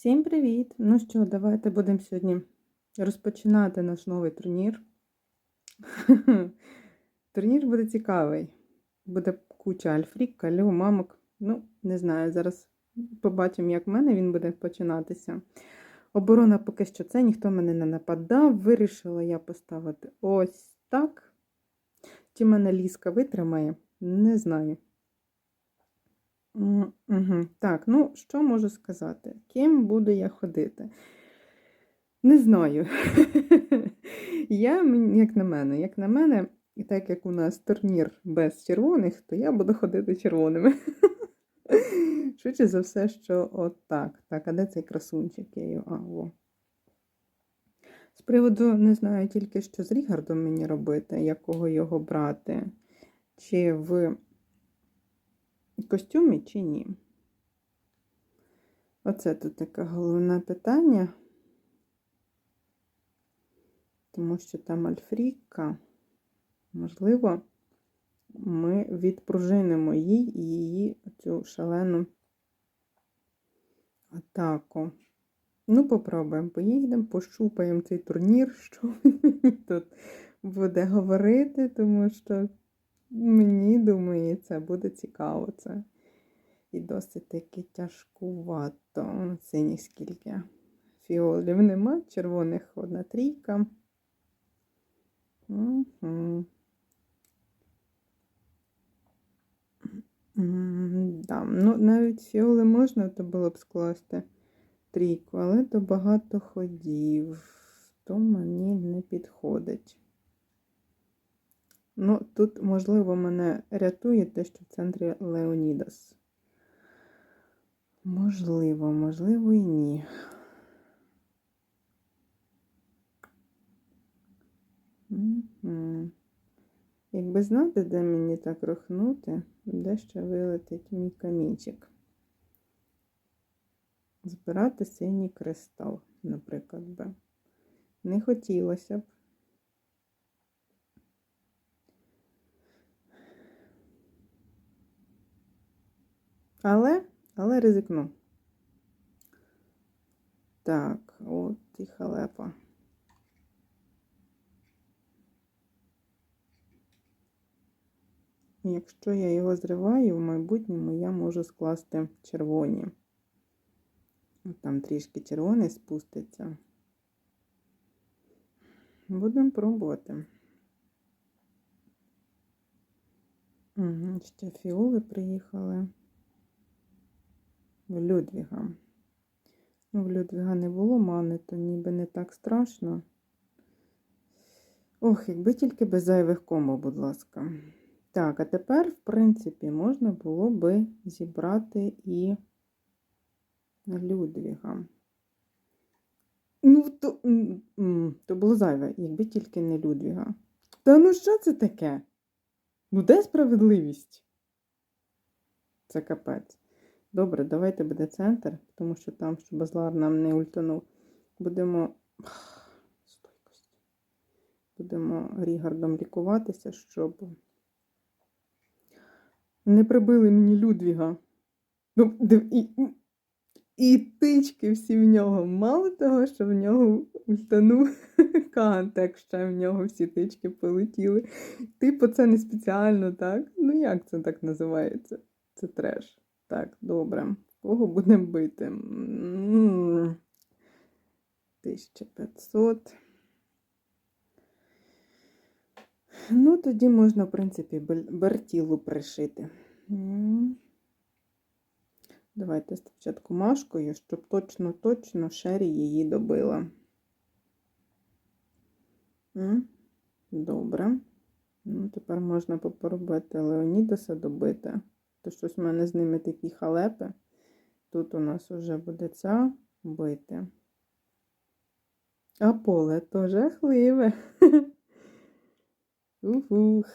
Всім привіт! Ну що, давайте будемо сьогодні розпочинати наш новий турнір. Турнір буде цікавий. Буде куча альфрік, калю, мамок. Ну, не знаю, зараз побачимо, як в мене він буде починатися. Оборона поки що це, ніхто мене не нападав. Вирішила я поставити ось так. Чи мене ліска витримає? Не знаю. Угу. Так, ну що можу сказати? Ким буду я ходити? Не знаю. Я, як на мене, як на мене, і так як у нас турнір без червоних, то я буду ходити червоними. Швидше за все, що отак. Так, а де цей красунчик? Я його. А, во. З приводу не знаю тільки, що з Рігардом мені робити, якого його брати, чи в костюмі, чи ні. Оце тут таке головне питання. Тому що там альфріка, можливо, ми відпружинимо їй і її цю шалену атаку. Ну, попробуємо. Поїдемо, пощупаємо цей турнір, що він мені тут буде говорити, тому що мені, це буде цікаво. Це і досить таки тяжкувато. Синіх скільки фіолів нема, червоних одна трійка. Угу. Да. Ну, навіть фіоли можна то було б скласти трійку, але то багато ходів, то мені не підходить. Ну, тут, можливо, мене рятує те, що в центрі Леонідас. Можливо, можливо і ні. Якби знати, де мені так рухнути, де ще вилетить мій камінчик. Збирати синій кристал, наприклад, би. Не хотілося б. Але, але ризикну. Так, от і халепа. Якщо я його зриваю, в майбутньому я можу скласти червоні. Там трішки червоний спуститься. Будемо пробувати. Угу, ще фіоли приїхали. В Людвіга. Ну, в Людвіга не було мани, то ніби не так страшно. Ох, якби тільки без зайвих комбо, будь ласка. Так, а тепер, в принципі, можна було би зібрати і Людвіга. Ну, то, то було зайве, якби тільки не Людвіга. Та ну що це таке? Ну, де справедливість? Це капець. Добре, давайте буде центр, тому що там, щоб Базлар нам не ультанув. Будемо. Стойкость. Будемо Рігардом лікуватися, щоб не прибили мені Людвіга. Ну, і, і тички всі в нього. Мало того, що в нього ультанув Каган, так ще в нього всі тички полетіли. Типу, це не спеціально, так? Ну як це так називається? Це треш. Так, добре. Кого будемо бити? 1500. Ну, тоді можна, в принципі, бертілу пришити. Давайте спочатку машкою, щоб точно-точно Шері її добила. Добре. Ну, тепер можна попробувати Леонідаса добити. То щось в мене з ними такі халепи. Тут у нас вже буде ця бити. А поле то жахливе. Ух.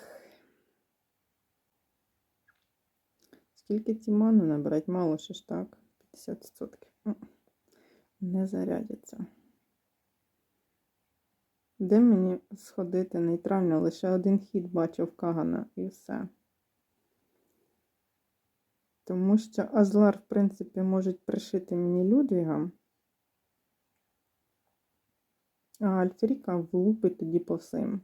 Скільки ці ману набрати? Мало ще ж так. 50%. Не зарядяться. Де мені сходити нейтрально? Лише один хід бачив Кагана і все. Тому що Азлар, в принципі, можуть пришити мені Людвіга, а Альфріка влупить тоді по всім.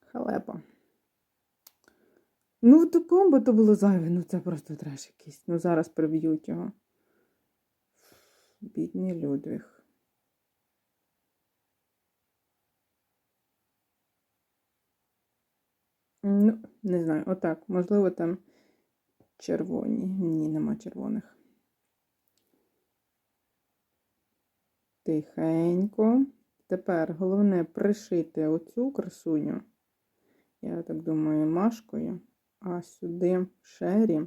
Халепа. Ну, в такому то було зайве, ну це просто треш якийсь. Ну, зараз приб'ють його. Бідний Людвіг. Ну, не знаю, отак. Можливо, там червоні. Ні, нема червоних. Тихенько. Тепер головне пришити оцю красуню. Я так думаю, машкою. А сюди шері.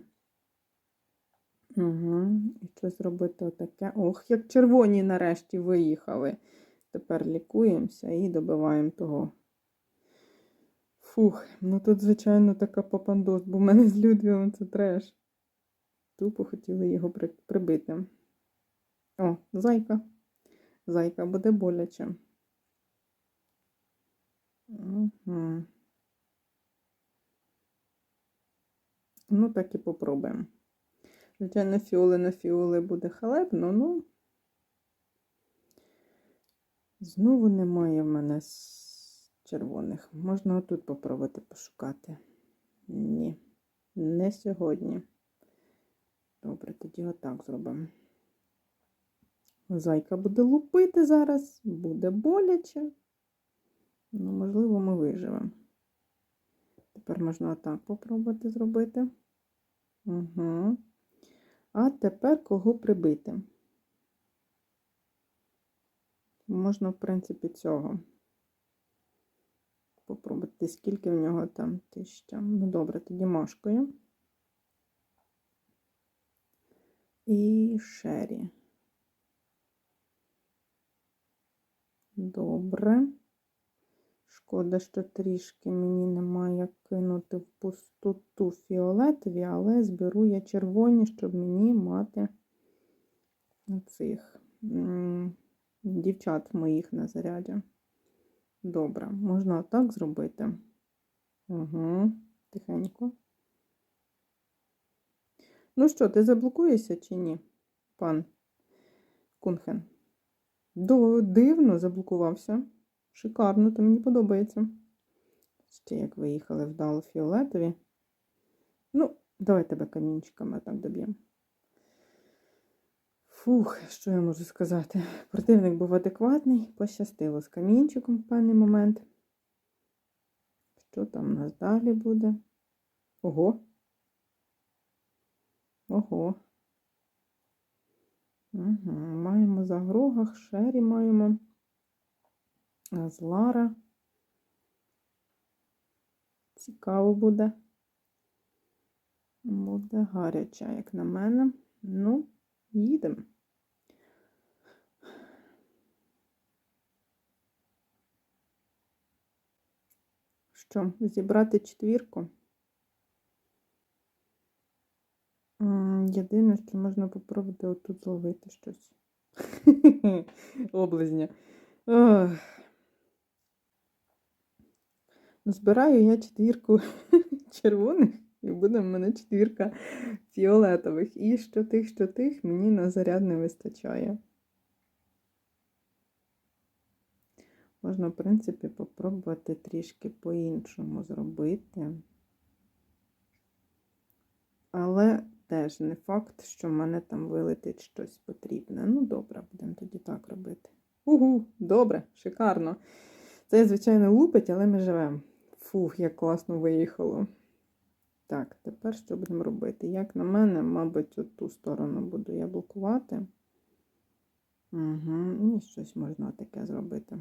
Угу. І що зробити отаке? Ох, як червоні нарешті виїхали. Тепер лікуємося і добиваємо того. Фух, ну тут, звичайно, така попандос, бо в мене з Людвігом це треш. Тупо хотіли його при- прибити. О, зайка. Зайка буде боляче. Угу. Ну, так і попробуємо. Звичайно, фіоли на фіоли буде халепно, ну. Знову немає в мене червоних. Можна отут попробувати пошукати. Ні, не сьогодні. Добре, тоді отак зробимо. Зайка буде лупити зараз, буде боляче. Ну, можливо, ми виживемо. Тепер можна отак попробувати зробити. Угу. А тепер кого прибити? Можна, в принципі, цього. Попробувати, скільки в нього там тисяча. Ну, добре, тоді машкою. І шері. Добре. Шкода, що трішки мені немає кинути в пустоту фіолетові, але зберу я червоні, щоб мені мати цих дівчат моїх на заряді. Добре, можна отак зробити. Угу, тихенько. Ну що, ти заблокуєшся чи ні, пан Кунхен? Дивно заблокувався. Шикарно, то мені подобається. Ще як виїхали вдало фіолетові. Ну, давай тебе камінчиками так доб'ємо. Фух, що я можу сказати? Противник був адекватний, пощастило з камінчиком в певний момент. Що там у нас далі буде? Ого. Ого. Угу. Маємо за грогах, шері маємо. Злара. Цікаво буде. Буде гаряча, як на мене. Ну, їдемо. Що, зібрати четвірку? Єдине, що можна попробувати отут зловити щось. Облизня. Збираю я четвірку червоних, і буде в мене четвірка фіолетових. І що тих, що тих, мені на заряд не вистачає. Можна, в принципі, попробувати трішки по-іншому зробити. Але теж не факт, що в мене там вилетить щось потрібне. Ну, добре, будемо тоді так робити. Угу, добре, шикарно. Це, звичайно, лупить, але ми живемо. Фух, як класно виїхало. Так, тепер що будемо робити? Як на мене, мабуть, от ту сторону буду я блокувати. Угу, і щось можна таке зробити.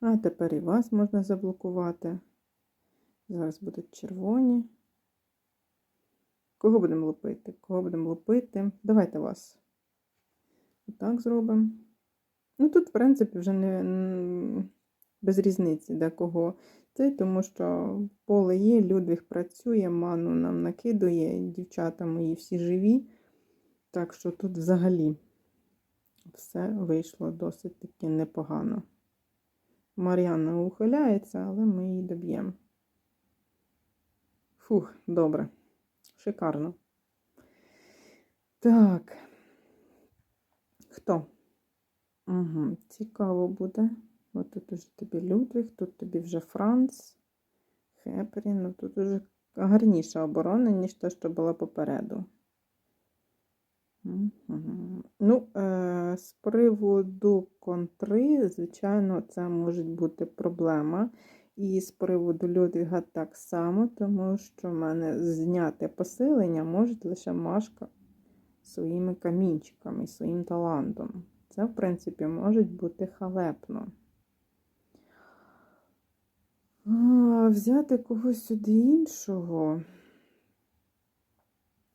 А тепер і вас можна заблокувати. Зараз будуть червоні. Кого будемо лупити? Кого будемо лупити? Давайте вас. Отак зробимо. Ну, тут, в принципі, вже не без різниці, де кого це, тому що поле є, Людвіг працює, ману нам накидує, дівчата мої всі живі. Так що тут взагалі все вийшло досить таки непогано. Мар'яна ухиляється, але ми її доб'ємо. Фух, добре. Шикарно. Так. Хто? Угу. Цікаво буде. От тут уже тобі Людвіг, тут тобі вже Франц, Хепрі. Ну тут уже гарніша оборона, ніж те, що була попереду. Ну, е, з приводу контри, звичайно, це може бути проблема. І з приводу Людвіга так само, тому що в мене зняте посилення може лише Машка своїми камінчиками, своїм талантом. Це, в принципі, може бути халепно. А, взяти когось сюди іншого.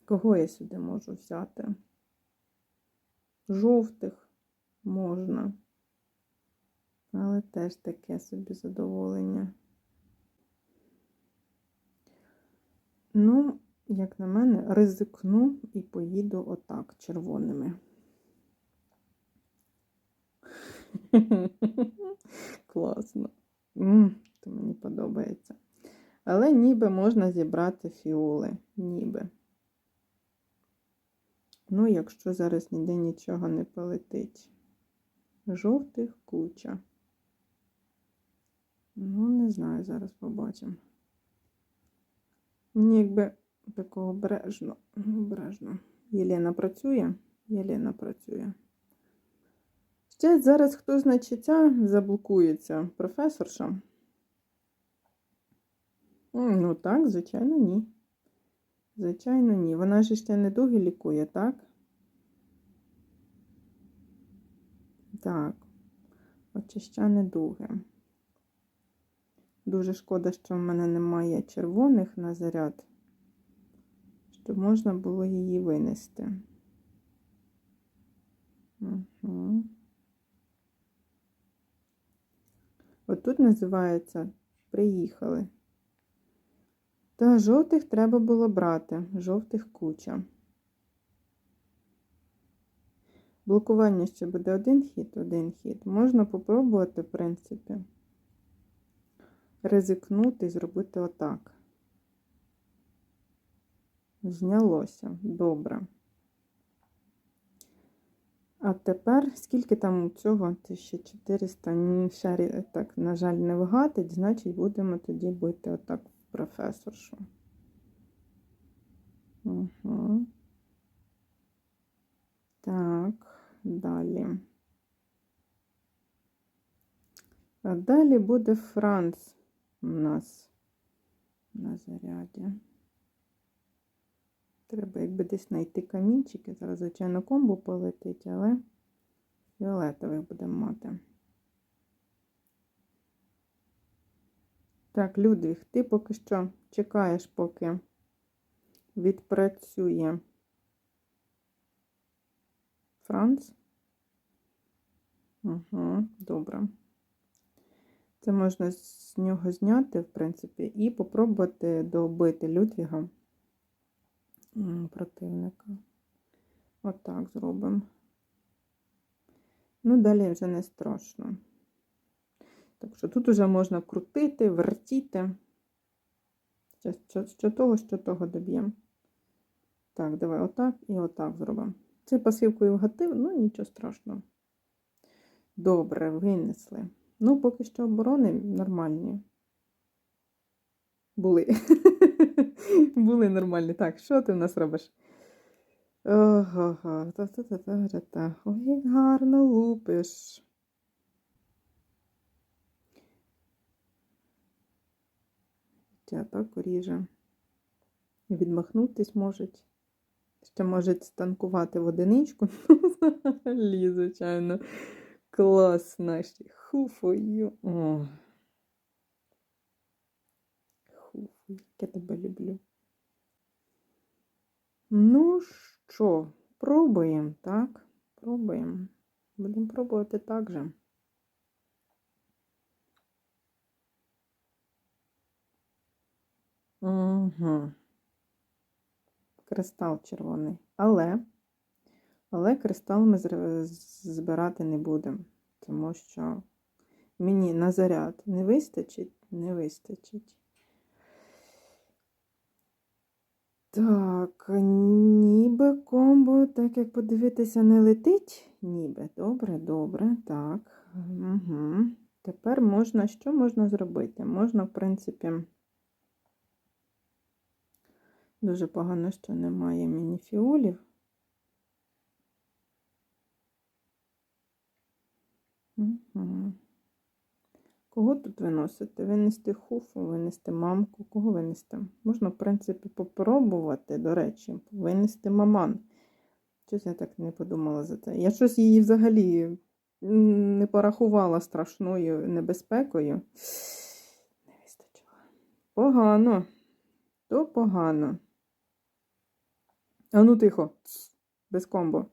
Кого я сюди можу взяти? Жовтих можна. Але теж таке собі задоволення. Ну, як на мене, ризикну і поїду отак червоними. Класно. То мені подобається. Але ніби можна зібрати фіоли. Ніби. Ну, якщо зараз ніде нічого не полетить. Жовтих куча. Ну, не знаю, зараз побачимо. Мені якби такого обережно, обережно. Єлена працює, Єлена працює. Ще зараз хто значиться, заблокується професорша. Ну так, звичайно, ні. Звичайно, ні. Вона ж ще недуги лікує, так? Так. Очища недуги. Дуже шкода, що в мене немає червоних на заряд, щоб можна було її винести. Угу. От тут називається приїхали. Та жовтих треба було брати, жовтих куча. Блокування ще буде один хід, один хід. Можна попробувати, в принципі, ризикнути і зробити отак. Знялося. Добре. А тепер, скільки там у цього? 1400, Ні, ще так, на жаль, не вгатить, значить, будемо тоді бити отак професоршу. Угу. Так, далі. А далі буде Франц у нас на заряді. Треба якби десь знайти камінчики. Зараз, звичайно, комбо полетить, але фіолетових будемо мати. Так, Людвіг, ти поки що чекаєш, поки відпрацює Франц. Угу, добре. Це можна з нього зняти, в принципі, і попробувати добити Людвіга противника. Отак зробимо. Ну, далі вже не страшно. Що тут вже можна крутити, вертіти. Що, що, що того, що того доб'ємо. Так, давай отак і отак зробимо. Це пасивкою вгатив, ну нічого страшного. Добре, винесли. Ну, поки що оборони нормальні. Були. Були нормальні. Так, що ти в нас робиш? Ого, та-та-та-та-та. Ой, гарно лупиш. Тя так ріже. Відмахнутись можуть. Ще можуть станкувати в одиничку. Взагалі, звичайно. Класно. Ще Хуфою. Як я тебе люблю. Ну що, пробуємо, так? Пробуємо. Будемо пробувати так же. Угу. Кристал червоний. Але, але кристал ми збирати не будемо, тому що мені на заряд не вистачить, не вистачить. Так, ніби комбо так як подивитися, не летить, ніби. Добре, добре, так. Угу. Тепер можна, що можна зробити? Можна, в принципі, дуже погано, що немає мініфіолів. Угу. Кого тут виносити? Винести хуфу, винести мамку. Кого винести? Можна, в принципі, попробувати, до речі, винести маман. Щось я так не подумала за це. Я щось її взагалі не порахувала страшною небезпекою. Не вистачило. Погано. То погано. А ну тихо, без комбо.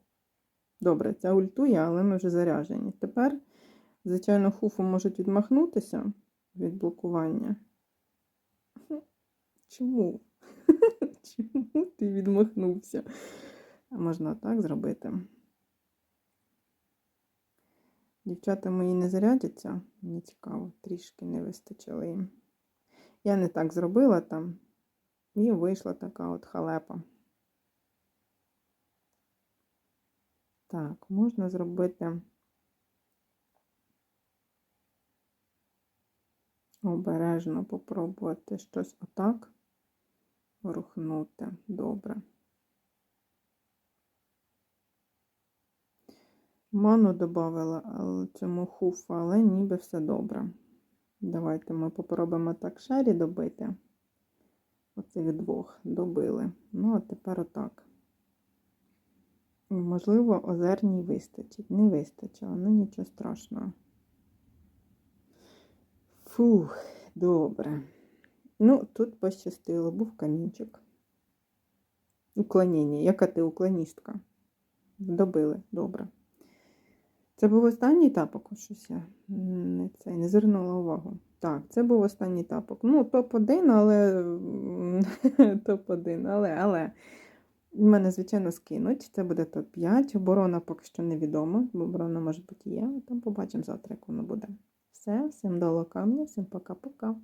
Добре, ця ультує, але ми вже заряжені. Тепер, звичайно, хуфу можуть відмахнутися від блокування. Чому? Чому ти відмахнувся? Можна так зробити. Дівчата мої не зарядяться. Мені цікаво, трішки не вистачило їм. Я не так зробила там, і вийшла така от халепа. Так, можна зробити обережно попробувати щось отак рухнути. Добре. Ману додавала цьому хуфу, але ніби все добре. Давайте ми попробуємо так шарі добити. Оцих двох добили. Ну, а тепер отак. Можливо, озерній вистачить. Не вистачило, ну нічого страшного. Фух, добре. Ну, тут пощастило, був камінчик. Уклоніння. Яка ти уклоністка? Добили, добре. Це був останній тапок, щось я не, цей, не звернула увагу. Так, це був останній тапок. Ну, топ-1, але топ-1, але, але. Мене, звичайно, скинуть. Це буде топ-5. Оборона поки що невідома, бо оборона, може бути, є, там побачимо завтра, як воно буде. Все, всім до камня, всім пока-пока.